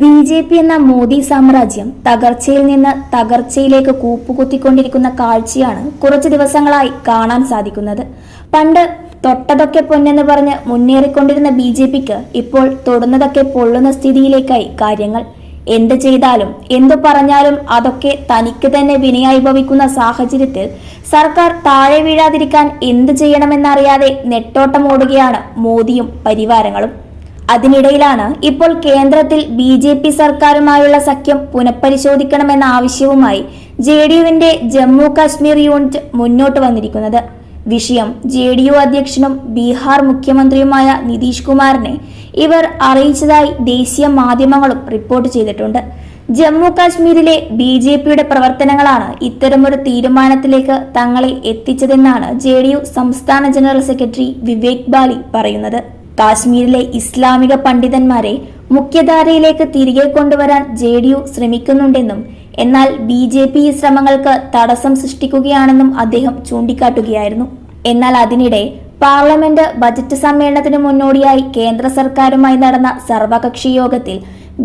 B J P എന്ന മോദി സാമ്രാജ്യം തകർച്ചയിൽ നിന്ന് തകർച്ചയിലേക്ക് കൂപ്പുകുത്തിക്കൊണ്ടിരിക്കുന്ന കാഴ്ചയാണ് കുറച്ചു ദിവസങ്ങളായി കാണാൻ സാധിക്കുന്നത്. പണ്ട് തൊട്ടതൊക്കെ പൊന്നെന്ന് പറഞ്ഞ് മുന്നേറിക്കൊണ്ടിരുന്ന ബി ജെ പിക്ക് ഇപ്പോൾ തൊടുന്നതൊക്കെ പൊള്ളുന്ന സ്ഥിതിയിലേക്കായി കാര്യങ്ങൾ. എന്ത് ചെയ്താലും എന്തു പറഞ്ഞാലും അതൊക്കെ തനിക്ക് തന്നെ വിനയാനുഭവിക്കുന്ന സാഹചര്യത്തിൽ സർക്കാർ താഴെ വീഴാതിരിക്കാൻ എന്ത് ചെയ്യണമെന്നറിയാതെ നെട്ടോട്ടമോടുകയാണ് മോദിയും പരിവാരങ്ങളും. അതിനിടയിലാണ് ഇപ്പോൾ കേന്ദ്രത്തിൽ ബി ജെ പി സർക്കാരുമായുള്ള സഖ്യം പുനഃപരിശോധിക്കണമെന്ന ആവശ്യവുമായി ജെ ഡി യുവിന്റെ ജമ്മു കാശ്മീർ യൂണിറ്റ് മുന്നോട്ട് വന്നിരിക്കുന്നത്. വിഷയം ജെ ഡി യു അധ്യക്ഷനും ബീഹാർ മുഖ്യമന്ത്രിയുമായ നിതീഷ് കുമാറിനെ ഇവർ അറിയിച്ചതായി ദേശീയ മാധ്യമങ്ങളും റിപ്പോർട്ട് ചെയ്തിട്ടുണ്ട്. ജമ്മു കാശ്മീരിലെ ബി ജെ പിയുടെ പ്രവർത്തനങ്ങളാണ് ഇത്തരമൊരു തീരുമാനത്തിലേക്ക് തങ്ങളെ എത്തിച്ചതെന്നാണ് ജെ ഡി യു സംസ്ഥാന ജനറൽ സെക്രട്ടറി വിവേക് ബാലി പറയുന്നത്. കാശ്മീരിലെ ഇസ്ലാമിക പണ്ഡിതന്മാരെ മുഖ്യധാരയിലേക്ക് തിരികെ കൊണ്ടുവരാൻ ജെ ഡി യു ശ്രമിക്കുന്നുണ്ടെന്നും എന്നാൽ ബി ജെ പി ഈ ശ്രമങ്ങൾക്ക് തടസ്സം സൃഷ്ടിക്കുകയാണെന്നും അദ്ദേഹം ചൂണ്ടിക്കാട്ടുകയായിരുന്നു. എന്നാൽ അതിനിടെ പാർലമെന്റ് ബജറ്റ് സമ്മേളനത്തിന് മുന്നോടിയായി കേന്ദ്ര സർക്കാരുമായി നടന്ന സർവകക്ഷി യോഗത്തിൽ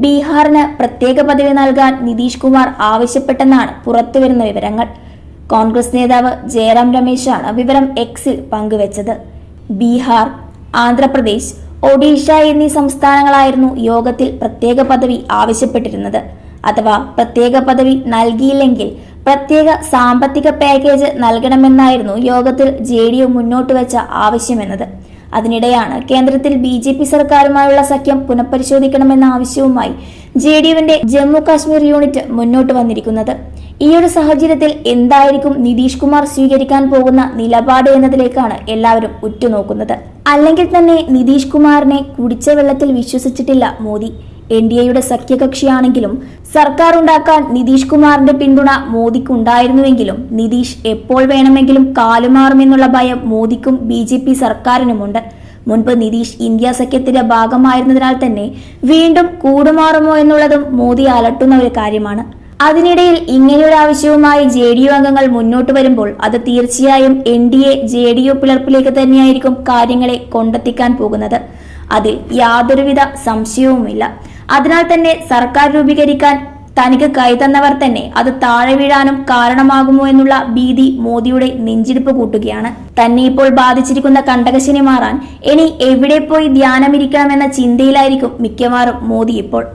ബീഹാറിന് പ്രത്യേക പദവി നൽകാൻ നിതീഷ് കുമാർ ആവശ്യപ്പെട്ടെന്നാണ് പുറത്തുവരുന്ന വിവരങ്ങൾ. കോൺഗ്രസ് നേതാവ് ജയറാം രമേശാണ് വിവരം എക്സിൽ പങ്കുവച്ചത്. ബീഹാർ ആന്ധ്രാപ്രദേശ് ഒഡീഷ എന്നീ സംസ്ഥാനങ്ങളായിരുന്നു യോഗത്തിൽ പ്രത്യേക പദവി ആവശ്യപ്പെട്ടിരുന്നത്. അഥവാ പ്രത്യേക പദവി നൽകിയില്ലെങ്കിൽ പ്രത്യേക സാമ്പത്തിക പാക്കേജ് നൽകണമെന്നായിരുന്നു യോഗത്തിൽ ജെ ഡി യു മുന്നോട്ട് വെച്ച ആവശ്യമെന്നത്. അതിനിടെയാണ് കേന്ദ്രത്തിൽ ബി ജെ പി സർക്കാരുമായുള്ള സഖ്യം പുനഃപരിശോധിക്കണമെന്ന ആവശ്യവുമായി ജെ ഡി യുവിന്റെ ജമ്മു കാശ്മീർ യൂണിറ്റ് മുന്നോട്ട് വന്നിരിക്കുന്നത്. ഈ ഒരു സാഹചര്യത്തിൽ എന്തായിരിക്കും നിതീഷ് കുമാർ സ്വീകരിക്കാൻ പോകുന്ന നിലപാട് എന്നതിലേക്കാണ് എല്ലാവരും ഉറ്റുനോക്കുന്നത്. അല്ലെങ്കിൽ തന്നെ നിതീഷ് കുമാറിനെ കുടിച്ച വെള്ളത്തിൽ വിശ്വസിച്ചിട്ടില്ല മോദി. എൻ ഡി എയുടെ സഖ്യകക്ഷിയാണെങ്കിലും സർക്കാർ ഉണ്ടാക്കാൻ നിതീഷ് കുമാറിന്റെ പിന്തുണ മോദിക്കുണ്ടായിരുന്നുവെങ്കിലും നിതീഷ് എപ്പോൾ വേണമെങ്കിലും കാലുമാറുമെന്നുള്ള ഭയം മോദിക്കും ബി ജെ പി സർക്കാരിനുമുണ്ട്. മുൻപ് നിതീഷ് ഇന്ത്യ സഖ്യത്തിന്റെ ഭാഗമായിരുന്നതിനാൽ തന്നെ വീണ്ടും കൂടുമാറുമോ എന്നുള്ളതും മോദി അലട്ടുന്ന ഒരു കാര്യമാണ്. അതിനിടയിൽ ഇങ്ങനെയൊരു ആവശ്യവുമായി ജെ ഡി യു അംഗങ്ങൾ മുന്നോട്ട് വരുമ്പോൾ അത് തീർച്ചയായും N D A J D U പിളർപ്പിലേക്ക് തന്നെയായിരിക്കും കാര്യങ്ങളെ കൊണ്ടെത്തിക്കാൻ പോകുന്നത്. അതിൽ യാതൊരുവിധ സംശയവുമില്ല. അതിനാൽ തന്നെ സർക്കാർ രൂപീകരിക്കാൻ തനിക്ക് കൈതന്നവർ തന്നെ അത് താഴെ വീഴാനും കാരണമാകുമോ എന്നുള്ള ഭീതി മോദിയുടെ നെഞ്ചിടിപ്പ് കൂട്ടുകയാണ്. തന്നെ ഇപ്പോൾ ബാധിച്ചിരിക്കുന്ന കണ്ടകശിനി മാറാൻ ഇനി എവിടെ പോയി ധ്യാനമിരിക്കണമെന്ന ചിന്തയിലായിരിക്കും മിക്കവാറും മോദി ഇപ്പോൾ.